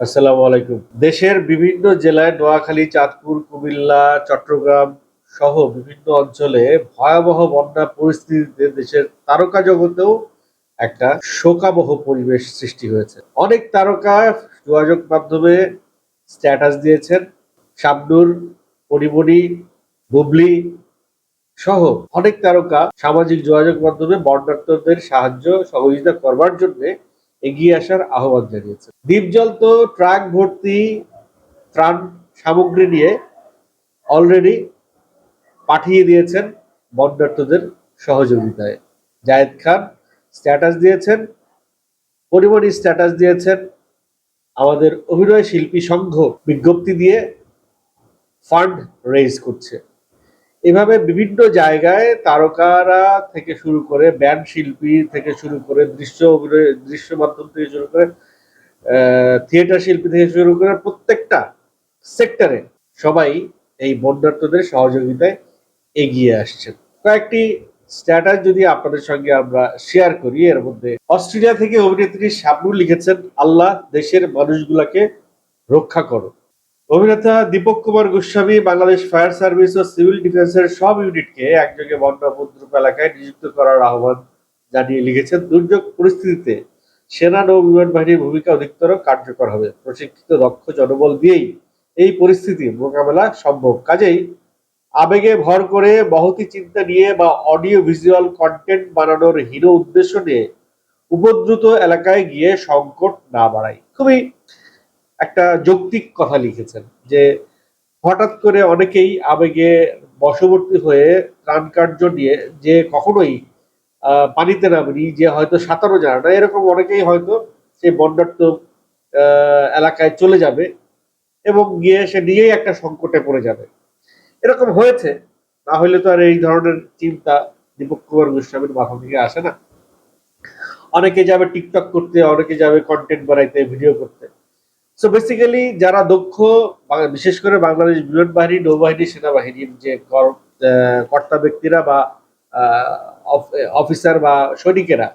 আসসালামু আলাইকুম। দেশের বিভিন্ন জেলায় নোয়াখালী, চাঁদপুর, কুমিল্লা, চট্টগ্রাম সহ বিভিন্ন অঞ্চলে ভয়াবহ বন্যা পরিস্থিতিতে দেশের তারকা জগতেও একটা শোকাবহ পরিবেশ সৃষ্টি হয়েছে। অনেক তারকা যোগাযোগ মাধ্যমে স্ট্যাটাস দিয়েছেন। শাবনুর পরিমণি, বুবলি সহ অনেক তারকা সামাজিক যোগাযোগ মাধ্যমে বন্যার্থদের সাহায্য সহযোগিতা করবার জন্য এগিয়ে আসার আহ্বান জানিয়েছে। দ্বীপজল তো ট্রাক ভর্তি ত্রাণ সামগ্রী নিয়ে অলরেডি পাঠিয়ে দিয়েছেন বন্যার্থদের সহযোগিতায়। জায়েদ খান স্ট্যাটাস দিয়েছেন, পরিমণি স্ট্যাটাস দিয়েছেন, আমাদের অভিনয় শিল্পী সংঘ বিজ্ঞপ্তি দিয়ে ফান্ড রেজ করছে। এভাবে বিভিন্ন জায়গায় তারকারা থেকে শুরু করে ব্যান্ড শিল্পী থেকে শুরু করে দৃশ্য অভিনয়, দৃশ্য মাধ্যম থেকে শুরু করে থিয়েটার শিল্পী থেকে শুরু করে প্রত্যেকটা সেক্টরে সবাই এই বন্যার্থদের সহযোগিতায় এগিয়ে আসছেন। কয়েকটি স্ট্যাটাস যদি আপনাদের সঙ্গে আমরা শেয়ার করি, এর মধ্যে অস্ট্রেলিয়া থেকে অভিনেত্রী শাবনুর লিখেছেন, আল্লাহ দেশের মানুষগুলাকে রক্ষা করো। অভিনেতা দীপক কুমার গোস্বামী বাংলাদেশ ফায়ার সার্ভিস ও সিভিল ডিফেন্সের সব ইউনিটকে একযোগে বন্যা উপদ্রুপ এলাকায় নিযুক্ত করার আহ্বান জানিয়ে লিখেছেন, দুর্যোগ পরিস্থিতিতে সেনা নৌ বিমান বাহিনীর ভূমিকা অধিকতর কার্যকর হবে। প্রশিক্ষিত, দক্ষ জনবল দিয়েই এই পরিস্থিতি মোকাবেলা সম্ভব। কাজেই আবেগে ভর করে বহতি চিন্তা নিয়ে বা অডিও ভিজুয়াল কন্টেন্ট বানানোর হীন উদ্দেশ্য নিয়ে উপদ্রুত এলাকায় গিয়ে সংকট না বাড়ায় খুবই একটা যৌক্তিক কথা লিখেছেন যে হঠাৎ করে অনেকেই আবেগে বশবর্তী হয়ে ত্রাণ কার্য নিয়ে যে কখনোই পানিতে নামেনি, যে হয়তো সাঁতারও জানে না, এরকম অনেকেই হয়তো সেই বন্যার্থ এলাকায় চলে যাবে এবং গিয়ে সে নিজেই একটা সংকটে পড়ে যাবে। এরকম হয়েছে, না হলে তো আর এই ধরনের চিন্তা দীপক কুমার গোস্বামীর মাথা থেকে আসে না। অনেকে যাবে টিকটক করতে, অনেকে যাবে কন্টেন্ট বানাইতে ভিডিও করতে। সো বেসিক্যালি যারা দক্ষ বিশেষ করে বাংলাদেশ বিমান বাহিনী নৌবাহিনী সেনাবাহিনীর যে কর্তা ব্যক্তিরা বা অফিসার বা সৈনিকেরা,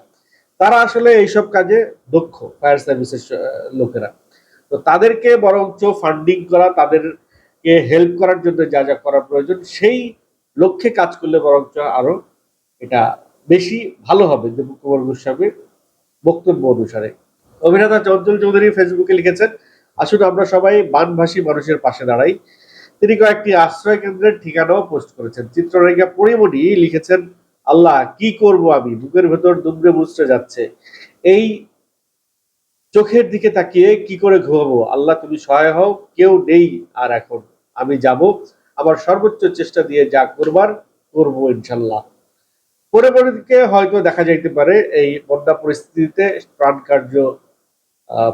তারা আসলে এইসব কাজে দক্ষ ফায়ার সার্ভিসের লোকেরা। তো তাদেরকে বরঞ্চ ফান্ডিং করা, তাদেরকে হেল্প করার জন্য যা যা করা প্রয়োজন, সেই লক্ষ্যে কাজ করলে বরঞ্চ আরও এটা বেশি ভালো হবে দীপক কুমার গোস্বামীর বক্তব্য অনুসারে। অভিনেতা চঞ্চল চৌধুরী ফেসবুকে লিখেছেন আসুন আমরা সবাই বানভাসী মানুষের পাশে দাঁড়াই। তিনি কয়েকটি আশ্রয় কেন্দ্রের ঠিকানাও পোস্ট করেছেন। চিত্রনায়িকা পরিমণি লিখেছেন, আল্লাহ, কি করব আমি? বুকের ভেতর দুমড়ে মুচড়ে যাচ্ছে। এই চোখের দিকে তাকিয়ে কি করে ঘুমাবো? আল্লাহ, তুমি সহায় হও, কেউ নেই আর এখন। আমি যাব, আমার সর্বোচ্চ চেষ্টা দিয়ে যা করবার, করব ইনশাল্লাহ। পরিবারকে হয়তো দেখা যাইতে পারে এই বন্যা পরিস্থিতিতে প্রাণ কার্য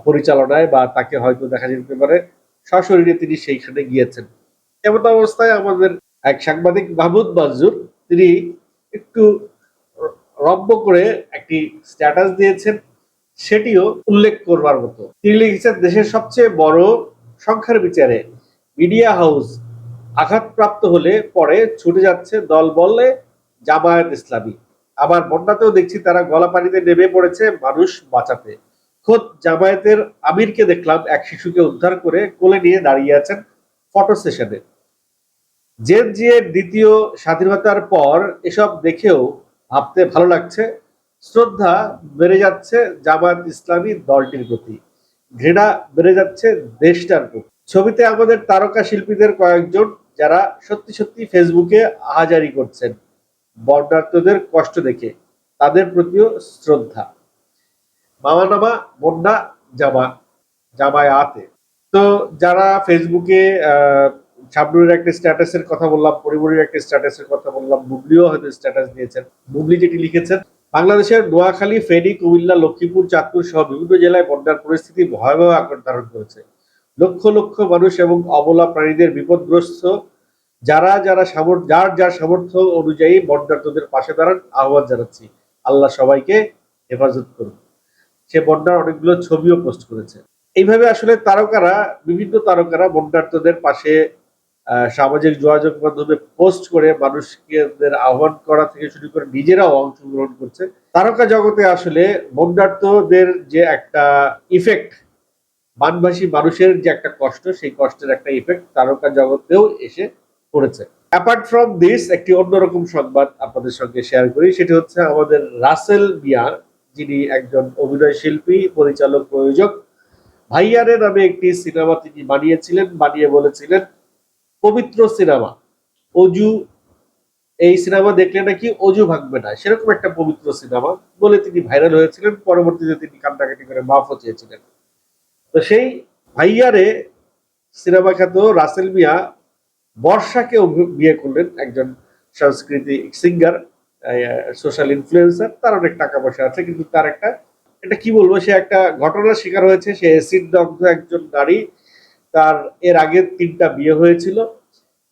পরিচালনায় বা তাকে হয়তো দেখা যেতে পারে, সশরীরে তিনি সেইখানে গিয়েছেন। এমন অবস্থায় আমাদের এক সাংবাদিক মাহমুদ মাজুর তিনি একটু র- রম্য করে একটি স্ট্যাটাস দিয়েছেন, সেটিও উল্লেখ করবার মতো। তিনি লিখেছেন, দেশের সবচেয়ে বড় সংখ্যার বিচারে মিডিয়া হাউস আঘাতপ্রাপ্ত হলে পরে ছুটে যাচ্ছে দল বললে জামায়াত ইসলামী। আবার বন্যাতেও দেখছি তারা গলা পানিতে নেমে পড়েছে মানুষ বাঁচাতে। খোদ জামায়াতের আমিরকে দেখলাম এক শিশুকে উদ্ধার করে কোলে নিয়ে দাঁড়িয়ে আছেন ফটো সেশনে। জেন জিয়ের দ্বিতীয় স্বাধীনতার পর এসব দেখেও ভাবতে ভালো লাগছে, শ্রদ্ধা বেড়ে যাচ্ছে জামায়াত ইসলামী দলটির প্রতি, ঘৃণা বেড়ে যাচ্ছে দেশটার প্রতি। ছবিতে আমাদের তারকা শিল্পীদের কয়েকজন যারা সত্যি সত্যি ফেসবুকে আহাজারি করছেন বর্ণার্থদের কষ্ট দেখে, তাদের প্রতিও শ্রদ্ধা। মামা নামা বন্যা জামা জামায় আতে। তো যারা ফেসবুকে শাবনুরের একটা স্ট্যাটাসের কথা বললাম পরিবারের একটা স্ট্যাটাসের কথা বললাম বুবলিও হয়তো স্ট্যাটাস দিয়েছেন। বুবলি যেটি লিখেছেন, বাংলাদেশের নোয়াখালী, ফেনী, কুমিল্লা, লক্ষ্মীপুর, চাঁদপুর সহ বিভিন্ন জেলায় বন্যার পরিস্থিতি ভয়াবহ আকার ধারণ করেছে। লক্ষ লক্ষ মানুষ এবং অবলা প্রাণীদের বিপদগ্রস্ত, যারা যারা সামর্থ্য যার যার সামর্থ্য অনুযায়ী বন্যার্থদের পাশে দাঁড়ান, আহ্বান জানাচ্ছি। আল্লাহ সবাইকে হেফাজত করুন। সে বন্যার অনেকগুলো ছবিও পোস্ট করেছে। এইভাবে আসলে তারকারা, বিভিন্ন তারকারা বন্যার্থদের পাশে সামাজিক যোগাযোগ মাধ্যমে পোস্ট করে মানুষকে আহ্বান করা থেকে শুরু করে নিজেরাও অংশগ্রহণ করছে। তারকা জগতে আসলে বন্যার্থদের যে একটা ইফেক্ট বানভাসী মানুষের যে একটা কষ্ট, সেই কষ্টের একটা ইফেক্ট তারকা জগতেও এসে পড়েছে। অ্যাপার্ট ফ্রম দিস একটি অন্যরকম সংবাদ আপনাদের সঙ্গে শেয়ার করি। সেটি হচ্ছে আমাদের রাসেল মিয়া যিনি একজন অভিনয় শিল্পী, পরিচালক, প্রযোজক, ভাইয়ারে নামে একটি সিনেমা তিনি বানিয়েছিলেন, বানিয়ে বলেছিলেন পবিত্র সিনেমা। অজু, এই সিনেমা দেখলে নাকি অজু ভাঙবে না। সেরকম একটা পবিত্র সিনেমা বলে তিনি ভাইরাল হয়েছিলেন। পরবর্তীতে তিনি কান্নাকাটি করে মাফও চেয়েছিলেন। তো সেই ভাইয়ারে সিনেমা খ্যাত রাসেল মিয়া বর্ষাকে বিয়ে করলেন একজন সাংস্কৃতিক সিঙ্গার। সোশ্যাল ইনফ্লুয়েন্সার তার অনেক টাকা পয়সা আছে, কিন্তু তার একটা, এটা কি বলব, সে একটা ঘটনার শিকার হয়েছে, সে অ্যাসিড দগ্ধ একজন নারী, তার এর আগে তিনটা বিয়ে হয়েছিল।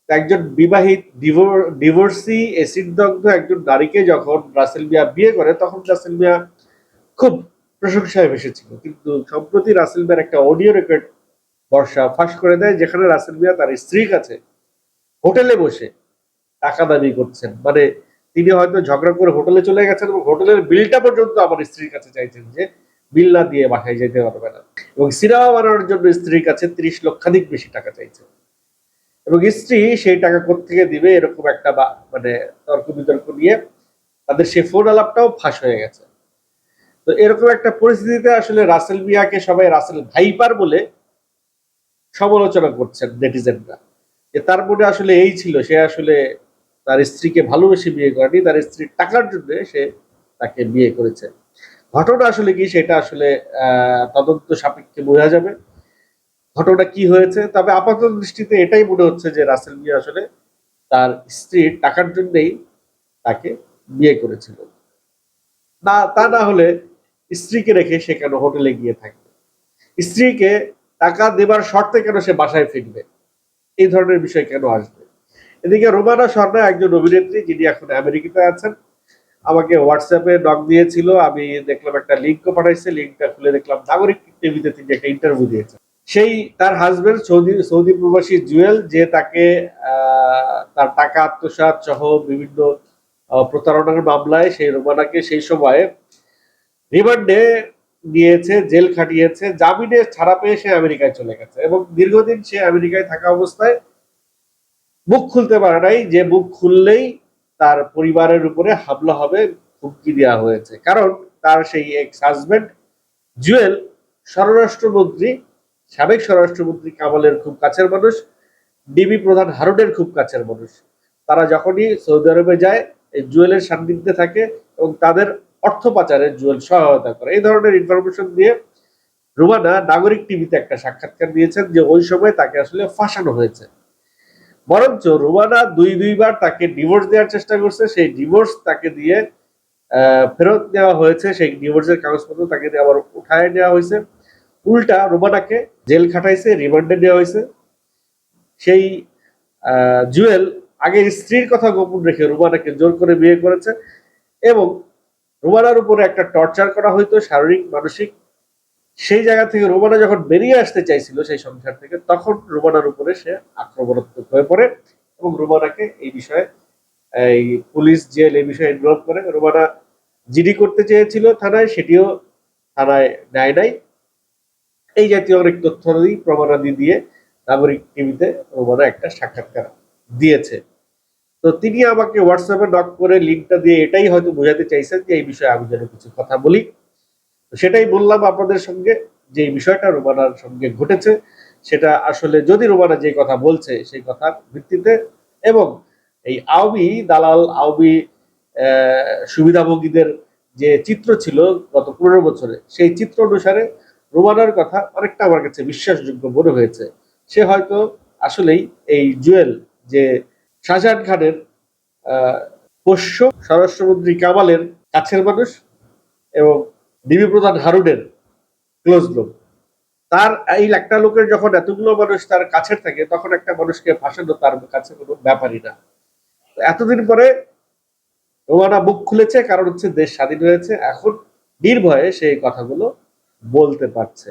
একজন বিবাহিত ডিভোর্সি অ্যাসিড দগ্ধ একজন নারীকে যখন রাসেল মিয়া বিয়ে করে, তখন রাসেল মিয়া খুব প্রশংসায় ভেসেছিল। কিন্তু সম্প্রতি রাসেল মিয়ার একটা অডিও রেকর্ড বর্ষা ফাঁস করে দেয়, যেখানে রাসেল মিয়া তার স্ত্রীর কাছে হোটেলে বসে টাকা দাবি করছেন। মানে তিনি হয়তো ঝগড়া করে হোটেলে চলে গেছেন এবং হোটেলের বিলটা পর্যন্ত আমার স্ত্রীর কাছে চাইছেন যে বিল না দিয়ে বাসায় যেতে পারবে না। এবং সিনেমা বানানোর জন্য স্ত্রীর কাছে ত্রিশ লক্ষাধিক বেশি টাকা চাইছে। এবং স্ত্রী সেই টাকা কোথেকে দিবে এরকম একটা মানে তর্ক বিতর্ক নিয়ে তাদের সেই ফোন আলাপটাও ফাঁস হয়ে গেছে। তো এরকম একটা পরিস্থিতিতে আসলে রাসেল মিয়াকে সবাই রাসেল ভাইপার বলে সমালোচনা করছেন নেটিজেনরা। যে তার মনে আসলে এই ছিল, সে আসলে তার স্ত্রীকে ভালোবেসে বিয়ে করেনি তার স্ত্রীর টাকার জন্য সে তাকে বিয়ে করেছে। ঘটনা আসলে কি, সেটা আসলে তদন্ত সাপেক্ষে বোঝা যাবে। ঘটনা কি হয়েছে? তবে আপাত দৃষ্টিতে এটাই মনে হচ্ছে যে রাসেল মিয়া আসলে তার স্ত্রীর টাকার জন্যই তাকে বিয়ে করেছিল। না, তা না হলে স্ত্রীকে রেখে সে কেন হোটেলে গিয়ে থাকবে? স্ত্রীকে টাকা দেবার শর্তে কেন সে বাসায় ফিরবে? এই ধরনের বিষয় কেন আসবে? এদিকে রোমানা শর্মা একজন অভিনেত্রী যিনি এখন আমেরিকাতে আছেন। আমাকে হোয়াটসঅ্যাপে নক দিয়েছিল, আমি দেখলাম একটা লিঙ্কও পাঠাইছে, লিঙ্কটা খুলে দেখলাম নাগরিক টিভিতে তিনি একটা ইন্টারভিউ দিয়েছেন। সেই তার হাজবেন্ড সৌদি সৌদি প্রবাসী জুয়েল, যে তাকে তার টাকা আত্মসাৎ সহ বিভিন্ন প্রতারণার মামলায় সেই রোমানাকে সেই সময়ে রিমান্ডে নিয়েছে, জেল খাটিয়েছে, জামিনে ছাড়া পেয়ে সে আমেরিকায় চলে গেছে এবং দীর্ঘদিন সে আমেরিকায় থাকা অবস্থায় মুখ খুলতে পারে নাই, যে মুখ খুললেই তার পরিবারের উপরে হামলা হবে, হুমকি দেওয়া হয়েছে। কারণ তার সেই এক্স হাজবেন্ড জুয়েল, স্বরাষ্ট্রমন্ত্রী, সাবেক স্বরাষ্ট্রমন্ত্রী কামালের খুব কাছের মানুষ, ডিবি প্রধান হারুনের খুব কাছের মানুষ। তারা যখনই সৌদি আরবে যায়, এই জুয়েলের সান্নিধ্যে থাকে এবং তাদের অর্থ পাচারে জুয়েল সহায়তা করে। এই ধরনের ইনফরমেশন দিয়ে রুমানা নাগরিক টিভিতে একটা সাক্ষাৎকার দিয়েছেন যে ওই সময় তাকে আসলে ফাঁসানো হয়েছে। বরঞ্চ রুমানা দুই দুইবার তাকে ডিভোর্স দেওয়ার চেষ্টা করছে, সেই ডিভোর্স তাকে দিয়ে ফেরত দেওয়া হয়েছে, সেই ডিভোর্সের কাগজপত্র তাকে আবার উঠায় নেওয়া হয়েছে। উল্টা রুমানাকে জেল খাটাইছে, রিমান্ডে দেওয়া হয়েছে। সেই জুয়েল আগে স্ত্রীর কথা গোপন রেখে রুমানাকে জোর করে বিয়ে করেছে এবং রুমানার উপরে একটা টর্চার করা হইতো, শারীরিক, মানসিক সেই জায়গা থেকে রোমানা যখন বেরিয়ে আসতে চাইছিল সেই সংসার থেকে, তখন রোমানার উপরে সে আক্রমণাত্মক হয়ে পড়ে এবং রোমানাকে এই বিষয়ে, এই পুলিশ জেল এই বিষয়ে ইনভলভ করে। রোমানা জিডি করতে চেয়েছিল থানায়, সেটিও থানায় নেয় নাই। এই জাতীয় অনেক তথ্যাদি প্রমাণাদি দিয়ে নাগরিক টিভিতে রোমানা একটা সাক্ষাৎকার দিয়েছে। তো তিনি আমাকে হোয়াটসঅ্যাপে নক করে লিঙ্কটা দিয়ে এটাই হয়তো বোঝাতে চাইছেন যে এই বিষয়ে আমি যেন কিছু কথা বলি। সেটাই বললাম আপনাদের সঙ্গে যে বিষয়টা রোমানার সঙ্গে ঘটেছে, সেটা আসলে যদি রোমানা যে কথা বলছে সেই কথার ভিত্তিতে এবং এই আওবি, দালাল আওবি সুবিধাভোগীদের যে চিত্র ছিল গত পনেরো বছরে, সেই চিত্র অনুসারে রোমানার কথা অনেকটা আমার কাছে বিশ্বাসযোগ্য মনে হয়েছে। সে হয়তো আসলেই এই জুয়েল যে শাহজাহান খানের পোষ্য স্বরাষ্ট্রমন্ত্রী কামালের কাছের মানুষ এবং ডিবি প্রধান হারুডের ক্লোজ লোক তার এই একটা লোকের যখন এতগুলো মানুষ তার কাছে থাকে, তখন একটা মানুষকে ফাঁসানো তার কাছে কোনো ব্যাপারই না। এতদিন পরে রোমানা বুক খুলেছে, কারণ হচ্ছে দেশ স্বাধীন হয়েছে। এখন নির্ভয়ে সেই কথাগুলো বলতে পারছে।